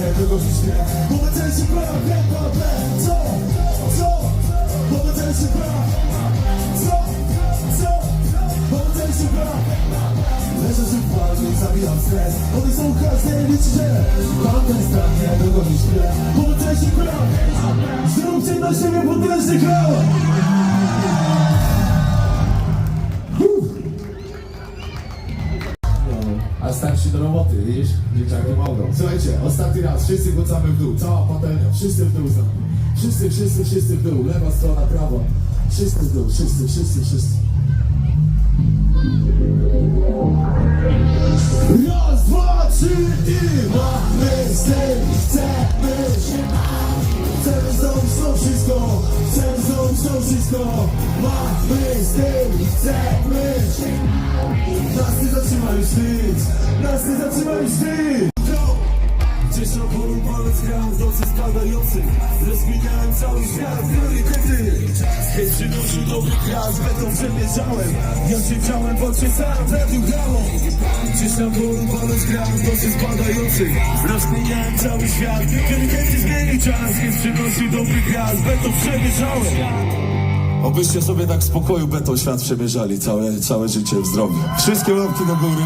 tego źle Momentalnie brak, brak, brak Co? Co? Momentalnie brak Co? Co? Momentalnie brak Leżę się w barze i zabijam stres One są każde się Mam ten strach, nie dogonić tyle Momentalnie brak Zróbcie na siebie potężny krok A starsi do roboty, widzisz? Dzieciaki mogą. Słuchajcie, ostatni raz, wszyscy wracamy w dół, cała patelnia, wszyscy w dół za mną. Wszyscy, wszyscy, wszyscy w dół, lewa strona, prawa. Wszyscy w dół, wszyscy, wszyscy, wszyscy. Raz, dwa, trzy i mamy styl Chcemy się Chcemy zrobić to wszystko Chcemy zrobić to wszystko Mamy styl Chcemy się Nas nie zatrzyma już nic Nas nie zatrzyma już nic Gdzieś na polu palec gram w nocy spadających. Rozkminiałem cały świat, priorytety Hej przynosił dobry kras, beton przemierzałem. Ja siedziałem w oczy sam, radiu grało Gdzieś na polu palec gram w nocy spadających. Rozkminiałem cały świat, priorytety zmienił czas Hej przynosił dobry kras, beton przemierzałem Obyście sobie tak w spokoju beton świat przemierzali całe, całe życie w zdrowiu. Wszystkie łapki do góry